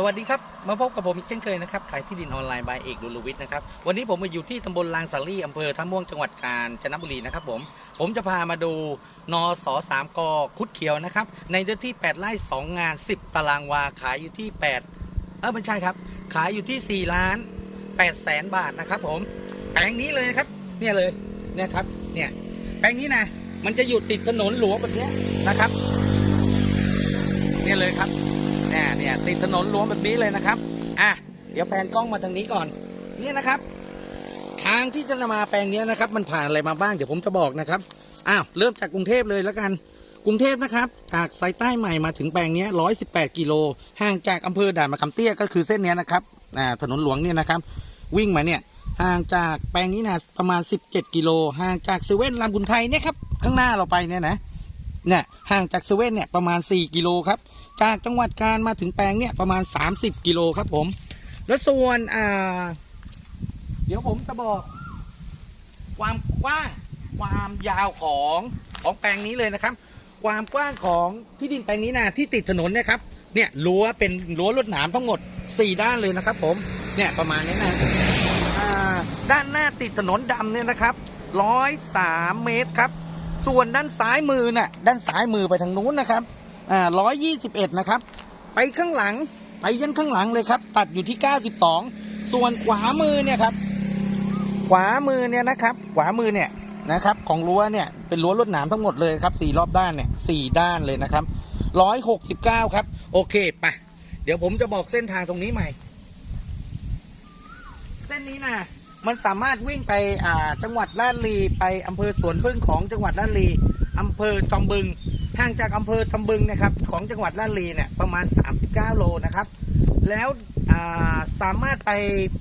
สวัสดีครับ มาพบกับผมอีกเช่นเคยนะครับขายที่ดินออนไลน์บายเอกดุลวิทย์นะครับวันนี้ผมมาอยู่ที่ตำบลลางสาลีอำเภอท่าม่วงจังหวัดกาญจนบุรีนะครับผมผมจะพามาดูนอสอสามกคุดเขียวนะครับในเนื้อที่ 8ไร่2 งาน 10 ตารางวาขายอยู่ที่ 8 เออไม่ใช่ครับ ขายอยู่ที่ 4 ล้าน8แสนบาทนะครับผมแปลงนี้เลยนะครับเนี่ยเลยเนี่ยครับเนี่ยแปลงนี้นะมันจะอยู่ติดถนนหลวงแบบนี้นะครับ เนี่ยเลยครับ เนี่ยเนี่ยติดถนนหลวงแบบนี้เลยนะครับอะเดี๋ยวแพนกล้องมาทางนี้ก่อน เนี่ยนะครับ ทางที่จะมาแปลงเนี้ยนะครับ มันผ่านอะไรมาบ้างเดี๋ยวผมจะบอกนะครับอ้าวเริ่มจากกรุงเทพเลยแล้วกันกรุงเทพนะครับจากสายใต้ใหม่มาถึงแปลงเนี้ยร้อยสิบแปดกิโลห่างจากอำเภอด่านมะขามเตี้ยก็คือเส้นเนี้ยนะครับอ่าถนนหลวงเนี่ยนะครับ วิ่งมาเนี่ยห่างจากแปลงนี้นะประมาณ17กิโลห่างจากเซเว่นลำบุญไทยเนี่ยครับข้างหน้าเราไปเนี่ยนะเนี่ยห่างจากเซเว่นเนี่ยประมาณ4กิโลครับ จากจังหวัดกาญมาถึงแปลงเนี่ยประมาณ 30 กิโลครับผม แล้วส่วนอ่า เดี๋ยวผมจะบอก ความกว้างความยาวของของแปลงนี้เลยนะครับ ความกว้างของที่ดินแปลงนี้นะที่ติดถนนเนี่ยครับเนี่ยรั้วเป็นรั้วลวดหนามทั้งหมด 4 ด้านเลยนะครับ ผมเนี่ยประมาณนี้นะด้านหน้าติดถนนดำเนี่ยนะครับร้อยสามเมตรครับ ส่วนด้านซ้ายมือน่ะ ด้านซ้ายมือไปทางนู้นนะครับ อ่าร้อยยี่สิบเอ็ดนะครับ ไปข้างหลัง ไปยันข้างหลังเลยครับ ตัดอยู่ที่เก้าสิบสองส่วนขวามือเนี่ยครับ ขวามือเนี่ยนะครับ ขวามือเนี่ยนะครับ ของรั้วเนี่ยเป็นรั้วลวดหนามทั้งหมดเลยครับสี่รอบด้านเนี่ยสี่ด้านเลยนะครับร้อยหกสิบเก้าครับ โอเคไปเดี๋ยวผมจะบอกเส้นทางตรงนี้ใหม่ เส้นนี้นะมันสามารถวิ่งไปอ่าจังหวัดลาดลีไปอำเภอสวนพึ่งของจังหวัดลาดลีอำเภอจอมบึง ห่างจากอำเภอจอมบึงนะครับของจังหวัดลาดลีเนี่ยประมาณ 39 โลนะครับ แล้วาสามารถไป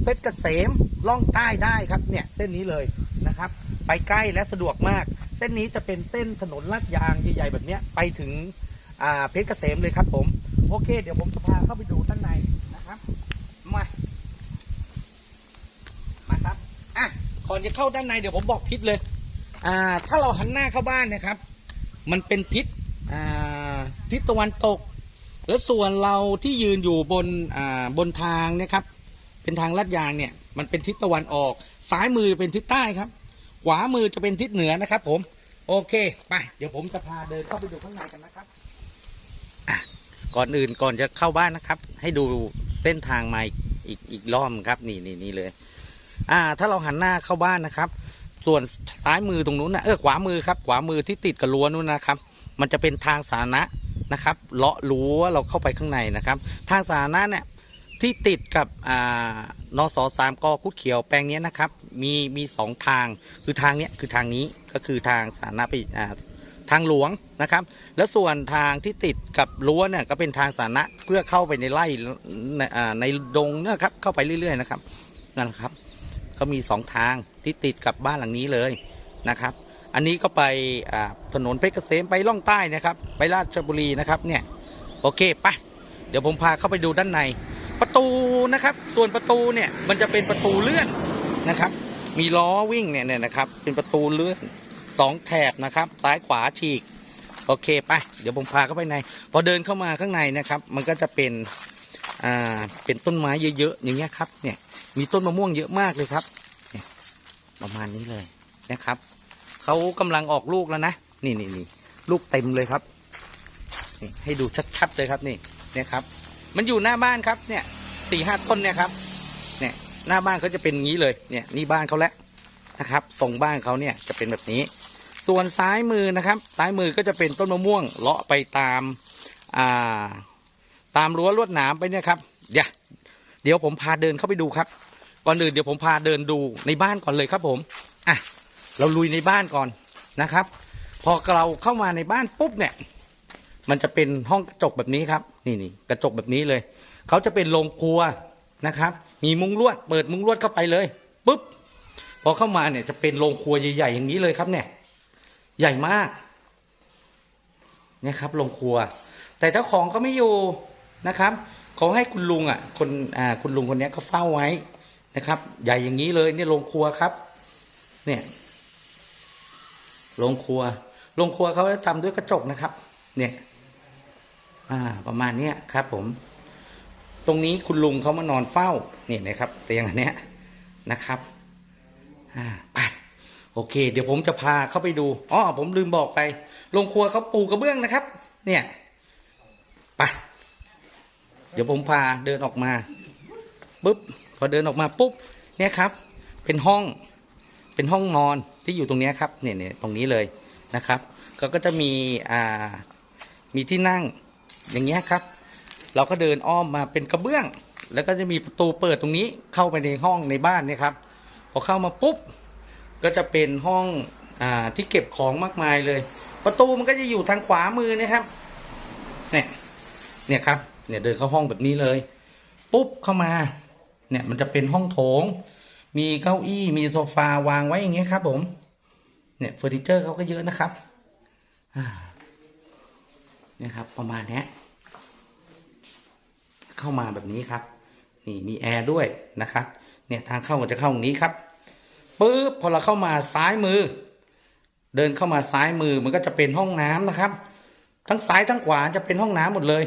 เพชรเกษมล่องใต้ได้ครับเนี่ยเส้นนี้เลยนะครับ ไปใกล้และสะดวกมาก เส้นนี้จะเป็นเส้นถนนลาดยางใหญ่ๆแบบเนี้ยไปถึงเพชรเกษมเลยครับผมโอเค เดี๋ยวผมจะพาเข้าไปดูด้านในนะครับมามาครับอะก่อนจะเข้าด้านในเดี๋ยวผมบอกทิศเลย อ่า ถ้าเราหันหน้าเข้าบ้านนะครับ มันเป็นทิศ อ่าทิศตะวันตก แล้วส่วนเราที่ยืนอยู่บนอ่าบนทางนะครับ เป็นทางลาดยางเนี่ย มันเป็นทิศตะวันออก ซ้ายมือเป็นทิศใต้ครับ ขวามือจะเป็นทิศเหนือนะครับ ผม โอเคไปเดี๋ยวผมจะพาเดินเข้าไปดูข้างในกันนะครับก่อนอื่นก่อนจะเข้าบ้านนะครับ ให้ดูเส้นทางมาอีกอีกอีกรอบครับนี่นี่นี่เลย อ่า ถ้าเราหันหน้าเข้าบ้านนะครับ ส่วนซ้ายมือตรงนู้นนะเออขวามือครับ ขวามือที่ติดกับรั้วนู้นนะครับ มันจะเป็นทางสาธารณะนะครับเลาะรั้วเราเข้าไปข้างในนะครับ ทางสาธารณะเนี่ยที่ติดกับอ่านสสามกคุดเขียวแปลงนี้นะครับ มีมีสองทางคือทางเนี้ยคือทางนี้ก็คือทางสาธารณะไปอ่าทางหลวงนะครับ แล้วส่วนทางที่ติดกับรั้วเนี่ยก็เป็นทางสาธารณะเพื่อเข้าไปในไร่ในอ่าในดงเนี่ยครับเข้าไปเรื่อย ๆ นะครับนั่นแหละครับ ก็มีสองทางที่ติดกับบ้านหลังนี้เลยนะครับ อันนี้ก็ไปถนนเพชรเกษมไปล่องใต้นะครับ ไปราชบุรีนะครับเนี่ยโอเคไปเดี๋ยวผมพาเข้าไปดูด้านใน ประตูนะครับ ส่วนประตูเนี่ยมันจะเป็นประตูเลื่อนนะครับ มีล้อวิ่งเนี่ยเนี่ยนะครับ เป็นประตูเลื่อนสองแถบนะครับซ้ายขวาฉีกโอเคไปเดี๋ยวผมพาเข้าไปใน พอเดินเข้ามาข้างในนะครับ มันก็จะเป็นอ่าเป็นต้นไม้เยอะๆอย่างเงี้ยครับ เนี่ย มีต้นมะม่วงเยอะมากเลยครับ ประมาณนี้เลยนะครับ เขากำลังออกลูกแล้วนะนี่นี่นี่ลูกเต็มเลยครับนี่ให้ดูชัดๆเลยครับนี่เนี่ยครับ มันอยู่หน้าบ้านครับเนี่ยสี่ห้าต้นเนี่ยครับ เนี่ยหน้าบ้านเขาจะเป็นอย่างนี้เลยเนี่ยนี่บ้านเขาแล้วนะครับทรงบ้านเขาเนี่ยจะเป็นแบบนี้ ส่วนซ้ายมือนะครับซ้ายมือก็จะเป็นต้นมะม่วงเลาะไปตามอ่าตามรั้วลวดหนามไปเนี่ยครับเดี๋ยวเดี๋ยวผมพาเดินเข้าไปดูครับ ก่อนอื่นเดี๋ยวผมพาเดินดูในบ้านก่อนเลยครับผมอะ เราลุยในบ้านก่อนนะครับ พอเราเข้ามาในบ้านปุ๊บเนี่ย มันจะเป็นห้องกระจกแบบนี้ครับ นี่นี่กระจกแบบนี้เลยเขาจะเป็นโรงครัวนะครับ มีมุ้งลวด เปิดมุ้งลวดเข้าไปเลยปุ๊บพอเข้ามาเนี่ยจะเป็นโรงครัวใหญ่ๆอย่างนี้เลยครับเนี่ย ใหญ่มากนี่ครับโรงครัว แต่เจ้าของเขาไม่อยู่นะครับเขาให้คุณลุงอะ คนอ่าคุณลุงคนนี้เขาเฝ้าไว้นะครับ ใหญ่อย่างนี้เลยเนี่ยโรงครัวครับ เนี่ย โรงครัวโรงครัวเขาจะทำด้วยกระจกนะครับ เนี่ย อ่า ประมาณเนี้ยครับ ผม ตรงนี้คุณลุงเขามานอนเฝ้าเนี่ยนะครับ เตียงอันเนี้ยนะครับ อ่าไปโอเค เดี๋ยวผมจะพาเข้าไปดูอ๋อผมลืมบอกไปโรงครัวเขาปูกระเบื้องนะครับ เนี่ยไปเดี๋ยวผมพาเดินออกมาปุ๊บพอเดินออกมาปุ๊บเนี่ยครับ เป็นห้อง เป็นห้องนอนที่อยู่ตรงนี้ครับเนี่ยเนี่ยตรงนี้เลยนะครับ ก็ก็จะมีอ่ามีที่นั่งอย่างเงี้ยครับ เราก็เดินอ้อมมาเป็นกระเบื้อง แล้วก็จะมีประตูเปิดตรงนี้เข้าไปในห้องในบ้านเนี่ยครับ พอเข้ามาปุ๊บก็จะเป็นห้องอ่าที่เก็บของมากมายเลย ประตูมันก็จะอยู่ทางขวามือนะครับเนี่ยเนี่ยครับเนี่ยเดินเข้าห้องแบบนี้เลย ปุ๊บเข้ามา เนี่ยมันจะเป็นห้องโถง มีเก้าอี้มีโซฟาวางไว้อย่างเงี้ยครับ ผม เนี่ยเฟอร์นิเจอร์เขาก็เยอะนะครับนี่ครับ ประมาณนี้เข้ามาแบบนี้ครับ นี่มีแอร์ด้วยนะครับ เนี่ยทางเข้าก็จะเข้าตรงนี้ครับปุ๊บพอเราเข้ามาซ้ายมือ เดินเข้ามาซ้ายมือมันก็จะเป็นห้องน้ำนะครับ ทั้งซ้ายทั้งขวาจะเป็นห้องน้ำหมดเลย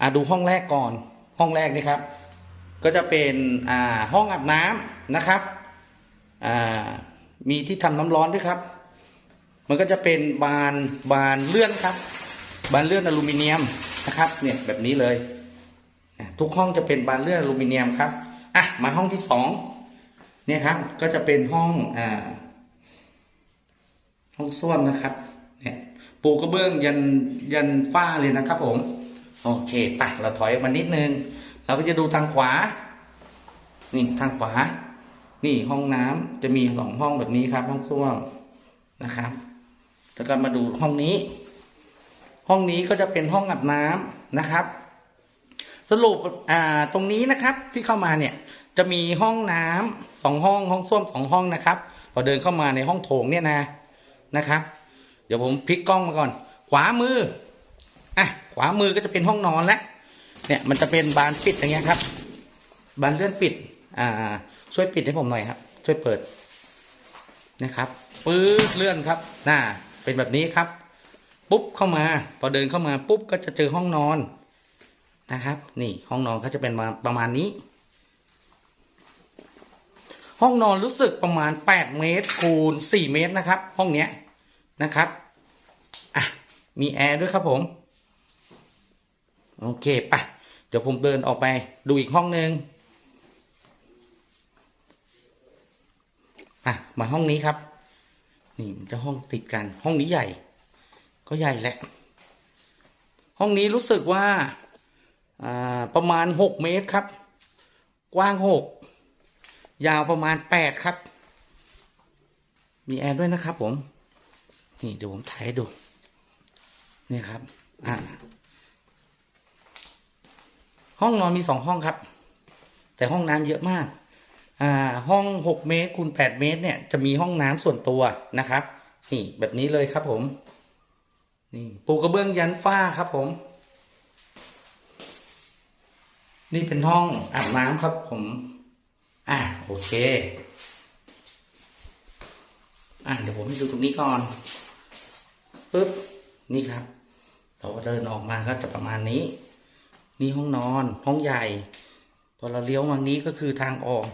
อ่าดูห้องแรกก่อน ห้องแรกนี่ครับ ก็จะเป็นห้องอาบน้ำนะครับมีที่ทำน้ำร้อนด้วยครับ มันก็จะเป็นบานบานเลื่อนครับ บานเลื่อนอลูมิเนียมนะครับ เนี่ยแบบนี้เลย ทุกห้องจะเป็นบานเลื่อนอลูมิเนียมครับอะมาห้องที่สองเนี่ยครับ ก็จะเป็นห้องอ่าห้องส้วมนะครับ เนี่ยปูกระเบื้องยันยันฝ้าเลยนะครับ ผม โอเคไปเราถอยมานิดนึง เราก็จะดูทางขวา นี่ทางขวา นี่ห้องน้ำจะมีสองห้องแบบนี้ครับ ห้องส้วมนะครับ แล้วก็มาดูห้องนี้ ห้องนี้ก็จะเป็นห้องอาบน้ำนะครับ สรุปอ่าตรงนี้นะครับ ที่เข้ามาเนี่ย จะมีห้องน้ำสองห้องห้องส้วมสองห้องนะครับพอเดินเข้ามาในห้องโถงเนี่ยนะนะครับ เดี๋ยวผมพลิกกล้องมาก่อน ขวามืออะขวามือก็จะเป็นห้องนอนแล้ว เนี่ยมันจะเป็นบานปิดอย่างเงี้ยครับ บานเลื่อนปิด อ่า ช่วยปิดให้ผมหน่อยครับ ช่วยเปิดนะครับปื๊ดเลื่อนครับน่าเป็นแบบนี้ครับ ปุ๊บเข้ามา พอเดินเข้ามาปุ๊บก็จะเจอห้องนอนนะครับ นี่ห้องนอนเขาจะเป็นมาประมาณนี้ ห้องนอนรู้สึกประมาณแปดเมตรคูณสี่เมตรนะครับ ห้องเนี้ยนะครับอะมีแอร์ด้วยครับผม โอเคปะ ดี๋ยวผมเดินออกไปดูอีกห้องหนึ่งอะมาห้องนี้ครับ นี่มันจะห้องติดกัน ห้องนี้ใหญ่ ก็ใหญ่แหละ ห้องนี้รู้สึกว่าอ่าประมาณหกเมตรครับ กว้างหกยาวประมาณแปดครับ มีแอร์ด้วยนะครับผม นี่เดี๋ยวผมถ่ายให้ดู นี่ครับ อ่า ห้องนอนมีสองห้องครับ แต่ห้องน้ำเยอะมาก อ่า ห้องหกเมตรคูณแปดเมตร เนี่ย จะมีห้องน้ำส่วนตัวนะครับ นี่แบบนี้เลยครับผม นี่ปูกระเบื้องยันฝ้าครับผม นี่เป็นห้องอาบน้ำครับผม อะโอเค อะเดี๋ยวผมให้ดูตรงนี้ก่อนปึ๊บนี่ครับเราก็เดินออกมาก็จะประมาณนี้ นี่ห้องนอนห้องใหญ่ พอเราเลี้ยวมานี้ก็คือทางออก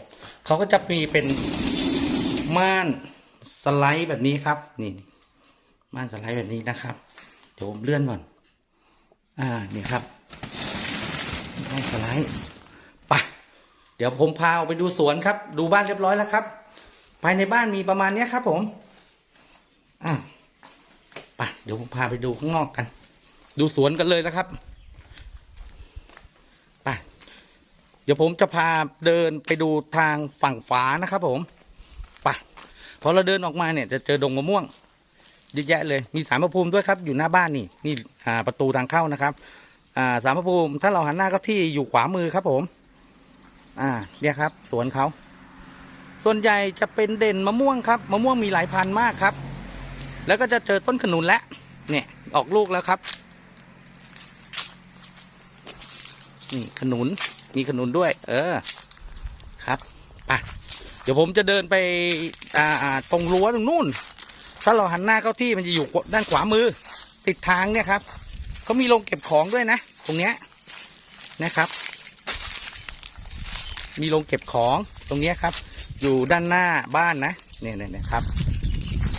เขาก็จะมีเป็นม่านสไลด์แบบนี้ครับ นี่ม่านสไลด์แบบนี้นะครับ เดี๋ยวผมเลื่อนก่อน อ่าเนี่ยครับม่านสไลด์ไปเดี๋ยวผมพาออกไปดูสวนครับ ดูบ้านเรียบร้อยแล้วครับ ภายในบ้านมีประมาณเนี้ยครับ ผมอ่าไปเดี๋ยวผมพาไปดูข้างนอกกัน ดูสวนกันเลยนะครับ ไป เดี๋ยวผมจะพาเดินไปดูทางฝั่งฝานะครับผมไปพอเราเดินออกมาเนี่ยจะเจอดงมะม่วงเยอะแยะเลย มีสารพระภูมิด้วยครับ อยู่หน้าบ้านนี่ นี่ประตูทางเข้านะครับ อ่าสารพระภูมิ ถ้าเราหันหน้าก็ที่อยู่ขวามือครับผม อ่า เนี่ยครับ สวนเขา ส่วนใหญ่จะเป็นเด่นมะม่วงครับ มะม่วงมีหลายพันมากครับ แล้วก็จะเจอต้นขนุนแล้วเนี่ย ออกลูกแล้วครับ นี่ขนุน มีขนุนด้วย เออ ครับไปเดี๋ยวผมจะเดินไป อ่าตรงรั้วตรงนู่น ถ้าเราหันหน้าเข้าที่มันจะอยู่ด้านขวามือ ติดทางเนี่ยครับเขามีโรงเก็บของด้วยนะ ตรงเนี้ยนะครับ มีโรงเก็บของตรงเนี้ยครับ อยู่ด้านหน้าบ้านนะเนี่ยเนี่ยครับ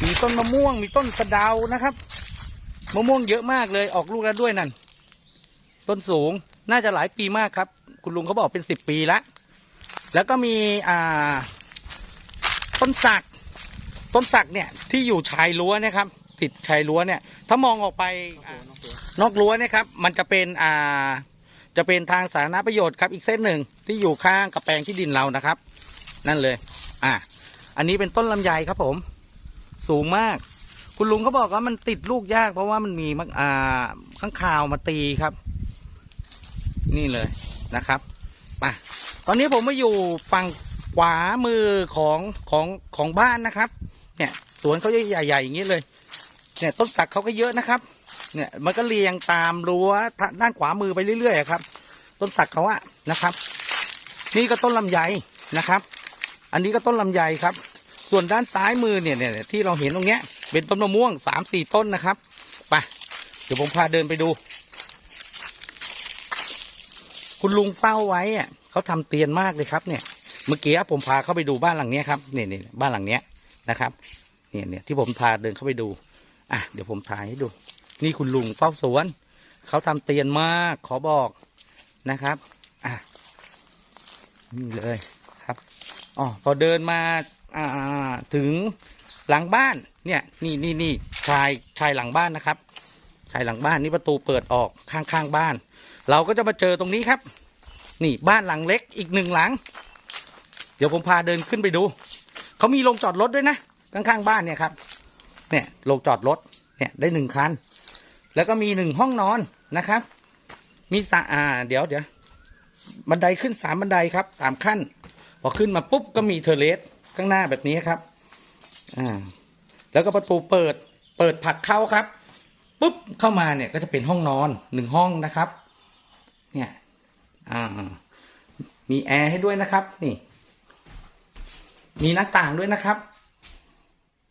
มีต้นมะม่วงมีต้นสะเดานะครับมะม่วงเยอะมากเลยออกลูกแล้วด้วยนั่น ต้นสูงน่าจะหลายปีมากครับ คุณลุงเขาบอกเป็นสิบปีละแล้วก็มีอ่า ต้นสัก ต้นสักเนี่ยที่อยู่ชายรั้วนะครับ ติดชายรั้วเนี่ย ถ้ามองออกไปนอกรั้วเนี่ยครับ มันจะเป็นอ่า จะเป็นทางสาธารณประโยชน์ครับ อีกเส้นหนึ่งที่อยู่ข้างกับแปลงที่ดินเรานะครับ นั่นเลย อ่า อันนี้เป็นต้นลำไยครับผม สูงมาก คุณลุงเขาบอกว่ามันติดลูกยาก เพราะว่ามันมีมักอ่าข้างคาวมาตีครับ นี่เลย นะครับมาตอนนี้ผมมาอยู่ฝั่งขวามือของของของบ้านนะครับ เนี่ยสวนเขาใหญ่ๆอย่างนี้เลย เนี่ยต้นสักเขาก็เยอะนะครับ เนี่ยมันก็เรียงตามรั้วทางด้านขวามือไปเรื่อยๆครับ ต้นสักเขาอะนะครับ นี่ก็ต้นลำไยนะครับ อันนี้ก็ต้นลำไยครับ ส่วนด้านซ้ายมือเนี่ยเนี่ยที่เราเห็นตรงเนี้ย เป็นต้นมะม่วงสามสี่ต้นนะครับไปเดี๋ยวผมพาเดินไปดู คุณลุงเฝ้าไว้อะเขาทำเตียนมากเลยครับเนี่ย เมื่อกี้ผมพาเข้าไปดูบ้านหลังเนี้ยครับเนี่ยเนี่ยบ้านหลังเนี้ยนะครับ เนี่ยเนี่ยที่ผมพาเดินเข้าไปดู อะเดี๋ยวผมถ่ายให้ดู นี่คุณลุงเฝ้าสวนเขาทำเตียนมากขอบอกนะครับ อะนี่เลยครับอ๋อพอเดินมาอ่าถึงหลังบ้านเนี่ย นี่นี่นี่ชายชายหลังบ้านนะครับ ชายหลังบ้านนี่ประตูเปิดออกข้างข้างบ้าน เราก็จะมาเจอตรงนี้ครับ นี่บ้านหลังเล็กอีกหนึ่งหลัง เดี๋ยวผมพาเดินขึ้นไปดู เขามีโรงจอดรถด้วยนะข้างๆบ้านเนี่ยครับ เนี่ยโรงจอดรถเนี่ยได้หนึ่งคัน แล้วก็มีหนึ่งห้องนอนนะครับ มีสะอ่า เดี๋ยวเดี๋ยวบันไดขึ้นสามบันไดครับสามขั้น พอขึ้นมาปุ๊บก็มีเทอร์เลสข้างหน้าแบบนี้ครับ อ่า แล้วก็ประตูเปิด เปิดผักเข้าครับปุ๊บเข้ามาเนี่ยก็จะเป็นห้องนอนหนึ่งห้องนะครับ เนี่ยอ่ามีแอร์ให้ด้วยนะครับ นี่ มีหน้าต่างด้วยนะครับ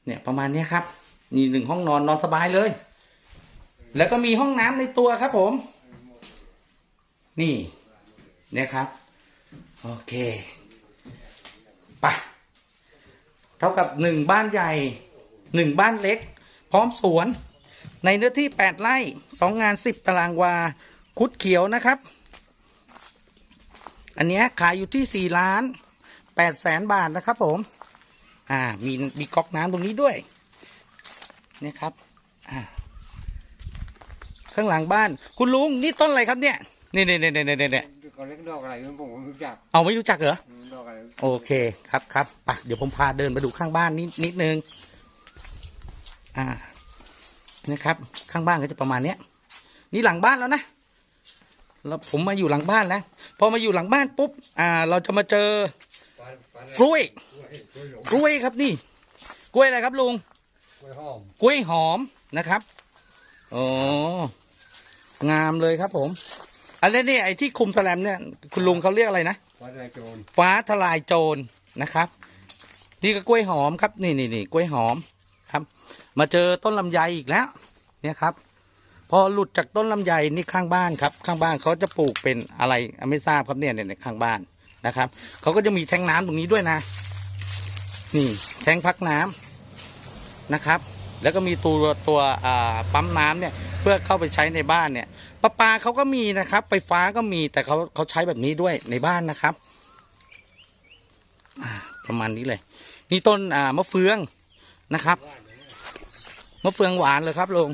เนี่ยประมาณนี้ครับนี่หนึ่งห้องนอนนอนสบายเลย แล้วก็มีห้องน้ำในตัวครับผม นี่เนี่ยครับ โอเคไปเท่ากับหนึ่งบ้านใหญ่หนึ่งบ้านเล็ก พร้อมสวน ในเนื้อที่แปดไร่สองงานสิบตารางวา คุดเขียวนะครับ อันเนี้ยขายอยู่ที่สี่ล้านแปดแสนบาทนะครับ ผม อ่า มีมีก๊อกน้ำตรงนี้ด้วยเนี่ยครับ อ่า ข้างหลังบ้าน คุณลุงนี่ต้นอะไรครับเนี่ยนี่นี่นี่นี่นี่นี่เขาเรียกดอกอะไรผมไม่รู้จัก เอาไม่รู้จักเหรอดอกอะไรโอเคครับครับไปเดี๋ยวผมพาเดินไปดูข้างบ้านนิดนิดนึง อ่า นะครับ ข้างบ้านก็จะประมาณเนี้ย นี่หลังบ้านแล้วนะ แล้วผมมาอยู่หลังบ้านแล้วพอมาอยู่หลังบ้านปุ๊บอ่า เราจะมาเจอกล้วย กล้วยครับนี่ กล้วยอะไรครับลุงกล้วยหอมกล้วยหอมนะครับโอ้งามเลยครับผม อันนี้นี่ไอ้ที่คุมแสลมเนี่ย คุณลุงเขาเรียกอะไรนะฟ้าทลายโจรฟ้าทลายโจรนะครับ นี่ก็กล้วยหอมครับ นี่นี่นี่กล้วยหอมครับ มาเจอต้นลำไยอีกแล้ว เนี่ยครับ พอหลุดจากต้นลำไยนี่ข้างบ้านครับข้างบ้านเขาจะปลูกเป็นอะไรไม่ทราบครับเนี่ยเนี่ยข้างบ้านนะครับเขาก็จะมีแทงน้ำตรงนี้ด้วยนะ นี่แทงพักน้ำนะครับ แล้วก็มีตัวตัวปั๊มน้ำเนี่ยเพื่อเข้าไปใช้ในบ้านเนี่ยประปาเขาก็มีนะครับ ไฟฟ้าก็มีแต่เขาเขาใช้แบบนี้ด้วยในบ้านนะครับประมาณนี้เลย นี่ต้นมะเฟืองนะครับมะเฟืองหวานเลยครับลุง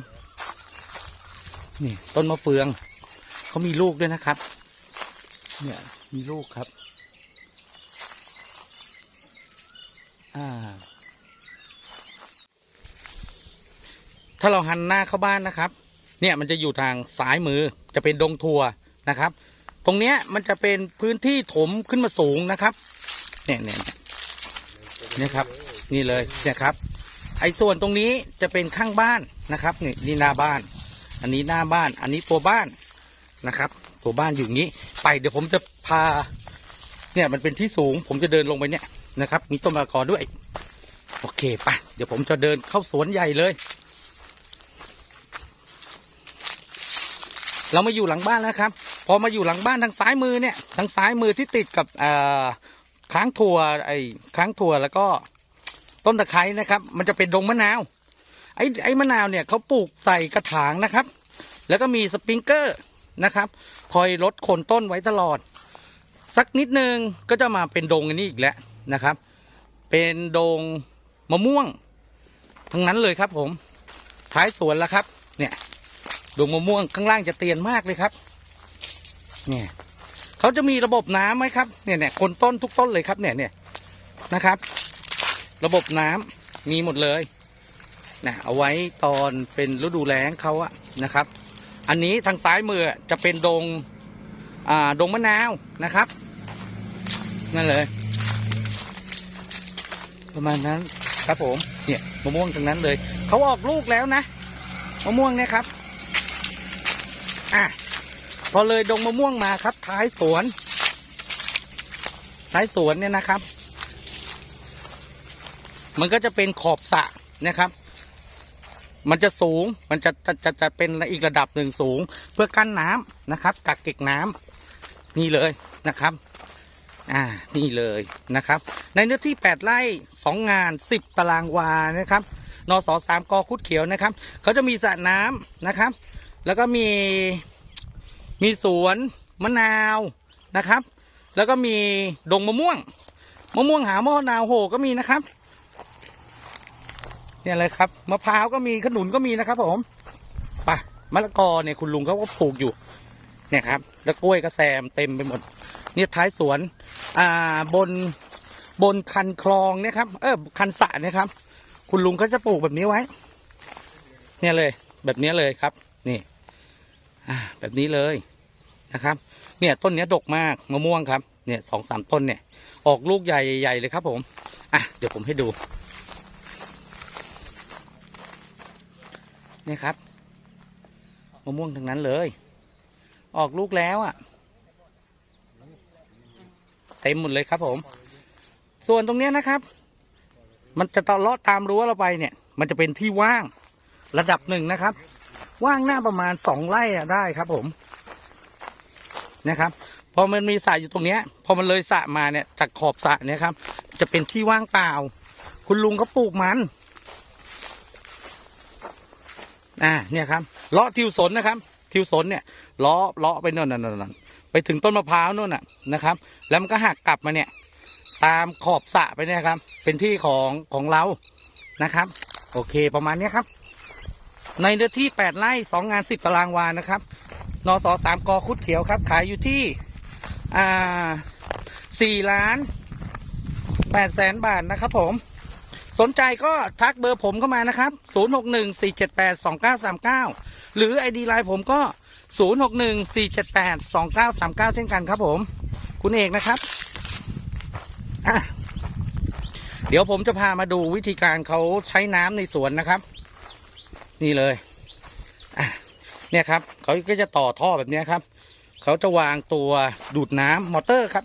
นี่ต้นมะเฟืองเขามีลูกด้วยนะครับ เนี่ยมีลูกครับ อ่า ถ้าเราหันหน้าเข้าบ้านนะครับ เนี่ยมันจะอยู่ทางซ้ายมือจะเป็นดงทัวนะครับ ตรงเนี้ยมันจะเป็นพื้นที่ถมขึ้นมาสูงนะครับ เนี่ยเนี่ยเนี่ยครับ นี่เลยเนี่ยครับ ไอ้ส่วนตรงนี้จะเป็นข้างบ้านนะครับ นี่นี่หน้าบ้าน อันนี้หน้าบ้าน อันนี้ตัวบ้านนะครับ ตัวบ้านอยู่งนี้ ไปเดี๋ยวผมจะพา เนี่ยมันเป็นที่สูง ผมจะเดินลงไปเนี่ยนะครับ มีต้นมะละกอด้วย โอเคไปเดี๋ยวผมจะเดินเข้าสวนใหญ่เลย เรามาอยู่หลังบ้านแล้วครับ พอมาอยู่หลังบ้านทางซ้ายมือเนี่ย ทางซ้ายมือที่ติดกับค้างถั่วไอ้ค้างถั่วแล้วก็ต้นตะไคร้นะครับ มันจะเป็นดงมะนาว ไอ้ไอ้มะนาวเนี่ยเขาปลูกใส่กระถางนะครับ แล้วก็มีสปริงเกอร์นะครับ คอยลดโคนต้นไว้ตลอด สักนิดนึงก็จะมาเป็นดงอันนี้อีกแล้วนะครับ เป็นดงมะม่วง ทั้งนั้นเลยครับ ผม ท้ายสวนแล้วครับ เนี่ยดงมะม่วงข้างล่างจะเตียนมากเลยครับ เนี่ยเขาจะมีระบบน้ำไหมครับ เนี่ยเนี่ยคนต้นทุกต้นเลยครับ เนี่ยเนี่ยนะครับ ระบบน้ำมีหมดเลย นะเอาไว้ตอนเป็นฤดูแล้งเขาอะนะครับ อันนี้ทางซ้ายมือจะเป็นดงอ่าดงมะนาวนะครับ นั่นเลย ประมาณนั้นครับผมเนี่ยมะม่วงตรงนั้นเลยเขาออกลูกแล้วนะมะม่วงเนี่ยครับอะพอเลยดงมะม่วงมาครับ ท้ายสวน ท้ายสวนเนี่ยนะครับ มันก็จะเป็นขอบสะนะครับ มันจะสูงมันจะจะจะจะเป็นอีกระดับหนึ่งสูง เพื่อกั้นน้ำนะครับ กักเก็บน้ำนี่เลยนะครับ อ่านี่เลยนะครับ ในเนื้อที่ 8 ไร่ 2 งาน 10ตารางวานะครับนสสามกอคุดเขียวนะครับเขาจะมีสระน้ำนะครับ แล้วก็มีมีสวนมะนาวนะครับ แล้วก็มีดงมะม่วงมะม่วงหามะนาวโหก็มีนะครับ เนี่ยเลยครับมะพร้าวก็มีขนุนก็มีนะครับผมไปมะละกอเนี่ยคุณลุงเขาก็ปลูกอยู่ เนี่ยครับ แล้วกล้วยก็แซมเต็มไปหมด เนี่ยท้ายสวน อ่าบนบนคันคลองเนี่ยครับเออคันสระเนี่ยครับ คุณลุงก็จะปลูกแบบนี้ไว้ เนี่ยเลย แบบนี้เลยครับ นี่อ่าแบบนี้เลยนะครับ เนี่ยต้นเนี้ยดกมากมะม่วงครับ เนี่ยสองสามต้นเนี่ย ออกลูกใหญ่ๆเลยครับผม อะเดี๋ยวผมให้ดู นี่ครับมะม่วงทั้งนั้นเลย ออกลูกแล้วอะ เต็มหมดเลยครับผม ส่วนตรงเนี้ยนะครับ มันจะตลอดตามรั้วเราไปเนี่ย มันจะเป็นที่ว่างระดับหนึ่งนะครับ ว่างหน้าประมาณสองไร่อะได้ครับผมนะครับพอมันมีสระอยู่ตรงเนี้ย พอมันเลยสระมาเนี่ยจากขอบสระเนี่ยครับ จะเป็นที่ว่างเปล่า คุณลุงเขาปลูกมัน อ่าเนี่ยครับเลาะทิวสนนะครับ ทิวสนเนี่ยเลาะเลาะไปโน่นน่ะน่นน่ะไปถึงต้นมะพร้าวโน่นน่ะนะครับ แล้วมันก็หักกลับมาเนี่ย ตามขอบสะไปเนี่ยครับ เป็นที่ของของเรานะครับ โอเคประมาณเนี้ยครับ ในเนื้อที่แปดไร่สองงานสิบตารางวานะครับนสสามกอคุดเขียวครับ ขายอยู่ที่อ่าสี่ล้านแปดแสนบาทนะครับผม สนใจก็ทักเบอร์ผมเข้ามานะครับ 0 6 1 4 7 8 2 9 3 9 หรือ ID ไลน์ผมก็ 0 6 1 4 7 8 2 9 3 9 เช่นกันครับผม คุณเอกนะครับเดี๋ยวผมจะพามาดูวิธีการเขาใช้น้ำในสวนนะครับ นี่เลยเนี่ยครับเขาก็จะต่อท่อแบบนี้ครับ เขาจะวางตัวดูดน้ำมอเตอร์ครับ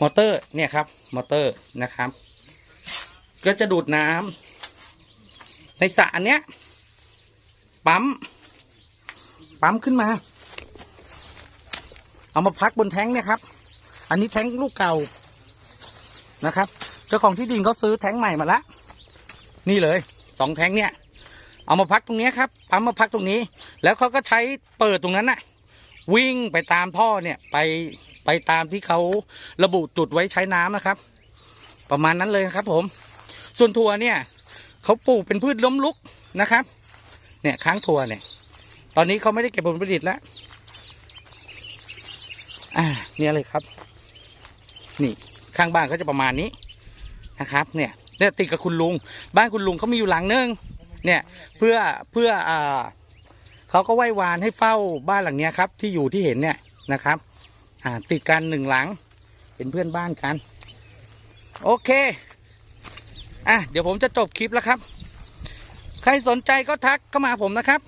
มอเตอร์เนี่ยครับ มอเตอร์นะครับ ก็จะดูดน้ำในสระอันเนี้ย ปั๊ม ปั๊มขึ้นมา เอามาพักบนแท้งเนี่ยครับ อันนี้แท้งลูกเก่านะครับ เจ้าของที่ดินเขาซื้อแท้งใหม่มาละนี่เลยสองแท้งเนี่ย เอามาพักตรงนี้ครับปั๊มมาพักตรงนี้ แล้วเขาก็ใช้เปิดตรงนั้นน่ะ วิ่งไปตามท่อเนี่ยไปไปตามที่เขาระบุจุดไว้ใช้น้ำนะครับ ประมาณนั้นเลยครับผม ส่วนถั่วเนี่ยเขาปลูกเป็นพืชล้มลุกนะครับ เนี่ยค้างถั่วเนี่ย ตอนนี้เขาไม่ได้เก็บผลผลิตแล้วอ่าเนี่ยเลยครับ นี่ข้างบ้านก็จะประมาณนี้นะครับ เนี่ยเนี่ยติดกับคุณลุง บ้านคุณลุงเขามีอยู่หลังนึงเนี่ยเพื่อเพื่ออ่าเขาก็ไหว้วานให้เฝ้าบ้านหลังเนี้ยครับ ที่อยู่ที่เห็นเนี่ยนะครับ อ่าติดกันหนึ่งหลัง เป็นเพื่อนบ้านกัน โอเค่ะเดี๋ยวผมจะจบคลิปแล้วครับ ใครสนใจก็ทักเข้ามาผมนะครับ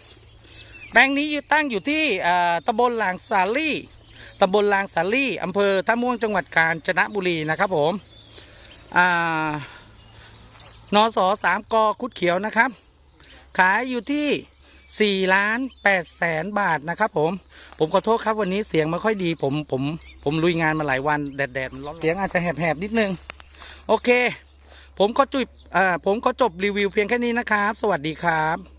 แปลงนี้อยู่ตั้งอยู่ที่ตำบลหลางสาลี่ตำบลลางสาลี่อำเภอท่าม่วงจังหวัดกาญจนบุรีนะครับผมนสสามกอคุดเขียวนะครับ ขายอยู่ที่สี่ล้านแปดแสนบาทนะครับผม ผมขอโทษครับวันนี้เสียงไม่ค่อยดี ผมผมผมลุยงานมาหลายวันแดดแดดมันเสียงอาจจะแหบๆนิดนึง โอเค ผมก็จุบอ่าผมก็จบรีวิวเพียงแค่นี้นะครับ สวัสดีครับ